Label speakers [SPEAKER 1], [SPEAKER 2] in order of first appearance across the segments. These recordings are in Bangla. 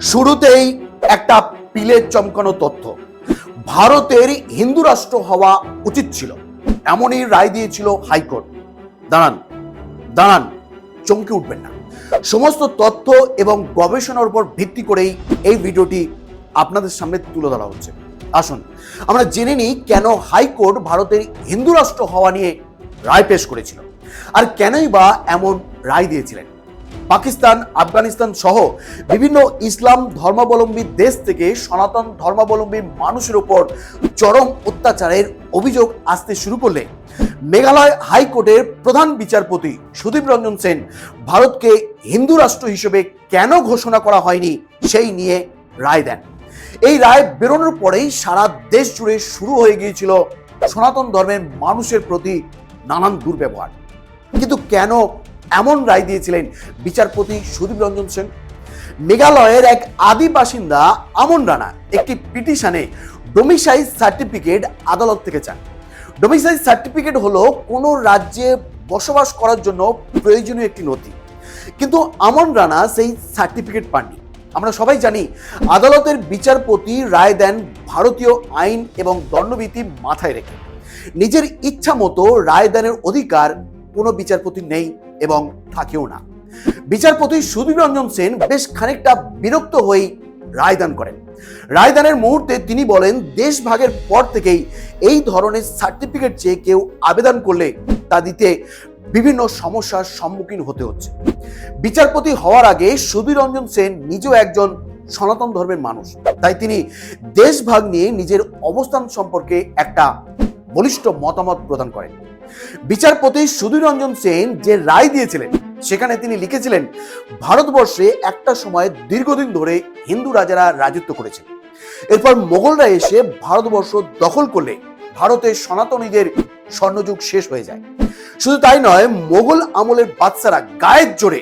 [SPEAKER 1] শুরুতেই একটা পিলের চমকানো তথ্য। ভারতের হিন্দু রাষ্ট্র হওয়া উচিত ছিল। এমনই রায় দিয়েছিল হাইকোর্ট। দাঁড়ান দাঁড়ান, চমকে উঠবেন না। সমস্ত তথ্য এবং গবেষণার উপর ভিত্তি করেই এই ভিডিওটি আপনাদের সামনে তুলে ধরা হচ্ছে। আসুন, আমরা জেনে নিই কেন হাইকোর্ট ভারতের হিন্দু রাষ্ট্র হওয়া নিয়ে রায় পেশ করেছিল। আর কেনই বা এমন রায় দিয়েছিলেন? পাকিস্তান, আফগানিস্তান সহ বিভিন্ন ইসলাম ধর্মাবলম্বী দেশ থেকে সনাতন ধর্মাবলম্বী মানুষের ওপর চরম অত্যাচারের অভিযোগ আসতে শুরু করলে মেঘালয় হাইকোর্টের প্রধান বিচারপতি সুদীপ রঞ্জন সেন ভারতকে হিন্দু রাষ্ট্র হিসেবে কেন ঘোষণা করা হয়নি সেই নিয়ে রায় দেন। এই রায় বেরোনোর পরেই সারা দেশ জুড়ে শুরু হয়ে গিয়েছিল সনাতন ধর্মের মানুষের প্রতি নানান দুর্ব্যবহার। কিন্তু কেন এমন রায় দিয়েছিলেন বিচারপতি সুদীপ রঞ্জন সেন। মেঘালয়ের এক আদি বাসিন্দা আমন রানা একটি পিটিশনে ডোমিসাইজ সার্টিফিকেট আদালত থেকে চান। ডোমিসাইজ সার্টিফিকেট হলো কোনো রাজ্যে বসবাস করার জন্য প্রয়োজনীয় একটি নথি। কিন্তু আমন রানা সেই সার্টিফিকেট পাননি। আমরা সবাই জানি আদালতের বিচারপতি রায় দেন ভারতীয় আইন এবং দণ্ডবিধি মাথায় রেখে। নিজের ইচ্ছা মতো রায় দানের অধিকার কোনো বিচারপতি নেই। এবং থাকেও না। বিচারপতি সুদীপ রঞ্জন সেন বেশ খানিকটা বিরক্ত হয়েই রায়দান করেন। রায়দানের মুহূর্তে তিনি বলেন, দেশ ভাগের পর থেকেই এই ধরনের সার্টিফিকেট চেয়ে কেউ আবেদন করলে তা দিতে বিভিন্ন সমস্যার সম্মুখীন হতে হচ্ছে। বিচারপতি হওয়ার আগে সুধীর রঞ্জন সেন নিজেও একজন সনাতন ধর্মের মানুষ। তাই তিনি দেশভাগ নিয়ে নিজের অবস্থান সম্পর্কে একটা বলিষ্ঠ মতামত প্রদান করেন। বিচারপতি সুধীর রঞ্জন সেন যে রায় দিয়েছিলেন, সেখানে তিনি লিখেছিলেন, ভারতবর্ষে একটা সময় দীর্ঘদিন ধরে হিন্দু রাজারা রাজত্ব করেছেন। এরপর মোগলরা এসে ভারতবর্ষ দখল করলে ভারতের সনাতনীদের স্বর্ণযুগ শেষ হয়ে যায়। শুধু তাই নয়, মোগল আমলের বাচ্চারা গায়ের জোরে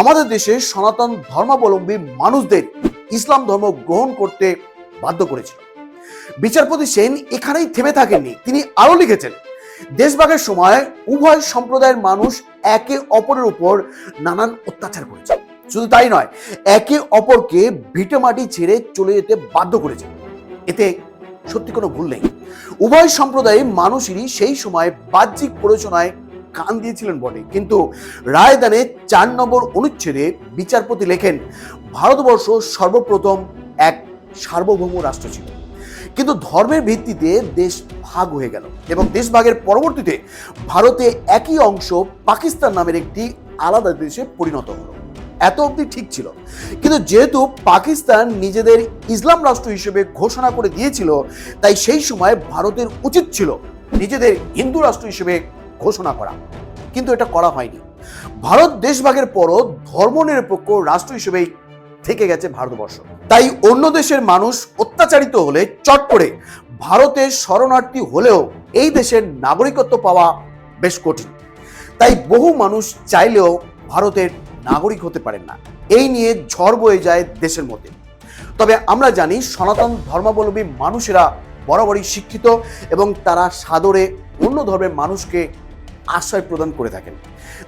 [SPEAKER 1] আমাদের দেশে সনাতন ধর্মাবলম্বী মানুষদের ইসলাম ধর্ম গ্রহণ করতে বাধ্য করেছিল। বিচারপতি সেন এখানেই থেমে থাকেননি। তিনি আরও লিখেছেন, দেশভাগের সময় উভয় সম্প্রদায়ের মানুষ একে অপরের উপর নানান অত্যাচার করেছে। শুধু তাই নয়, একে অপরকে ভিটে মাটি ছেড়ে চলে যেতে বাধ্য করেছে। এতে সত্যি কোনো ভুল নেই। উভয় সম্প্রদায়ের মানুষেরই সেই সময় বাহ্যিক প্ররোচনায় কান দিয়েছিলেন বটে। কিন্তু রায়দানে চার নম্বর অনুচ্ছেদে বিচারপতি লেখেন, ভারতবর্ষ সর্বপ্রথম এক সার্বভৌম রাষ্ট্র ছিল। কিন্তু ধর্মের ভিত্তিতে দেশ ভাগ হয়ে গেল এবং দেশ ভাগের পরবর্তীতে ভারতে একই অংশ পাকিস্তান নামের একটি আলাদা দেশে পরিণত হলো। এত অবধি ঠিক ছিল। কিন্তু যেহেতু পাকিস্তান নিজেদের ইসলাম রাষ্ট্র হিসেবে ঘোষণা করে দিয়েছিল, তাই সেই সময় ভারতের উচিত ছিল নিজেদের হিন্দু রাষ্ট্র হিসেবে ঘোষণা করা। কিন্তু এটা করা হয়নি। ভারত দেশভাগের পরও ধর্মনিরপেক্ষ রাষ্ট্র হিসেবেই থেকে গেছে ভারতবর্ষ। তাই অন্য দেশের মানুষ অত্যাচারিত হলে চট করে ভারতের শরণার্থী হলেও এই দেশের নাগরিকত্ব পাওয়া বেশ কঠিন। তাই বহু মানুষ চাইলেও ভারতের নাগরিক হতে পারেন না। এই নিয়ে ঝড় বয়ে যায় দেশের মধ্যে। তবে আমরা জানি সনাতন ধর্মাবলম্বী মানুষেরা বরাবরই শিক্ষিত এবং তারা সাদরে অন্য ধর্মের মানুষকে আশ্রয় প্রদান করে থাকেন।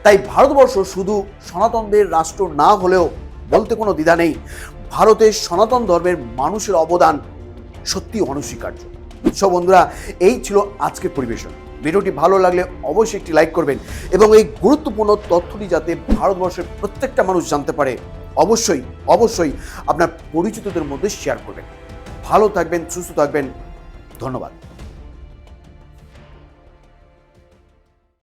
[SPEAKER 1] তাই ভারতবর্ষ শুধু সনাতনদের রাষ্ট্র না হলেও বলতে কোনো দ্বিধা নেই। ভারতের সনাতন ধর্মের মানুষের অবদান সত্যি অনস্বীকার্য। সব বন্ধুরা, এই ছিল আজকের পরিবেশন। ভিডিওটি ভালো লাগলে অবশ্যই একটি লাইক করবেন এবং এই গুরুত্বপূর্ণ তথ্যটি যাতে ভারতবর্ষের প্রত্যেকটা মানুষ জানতে পারে, অবশ্যই অবশ্যই আপনার পরিচিতদের মধ্যে শেয়ার করবেন। ভালো থাকবেন, সুস্থ থাকবেন। ধন্যবাদ।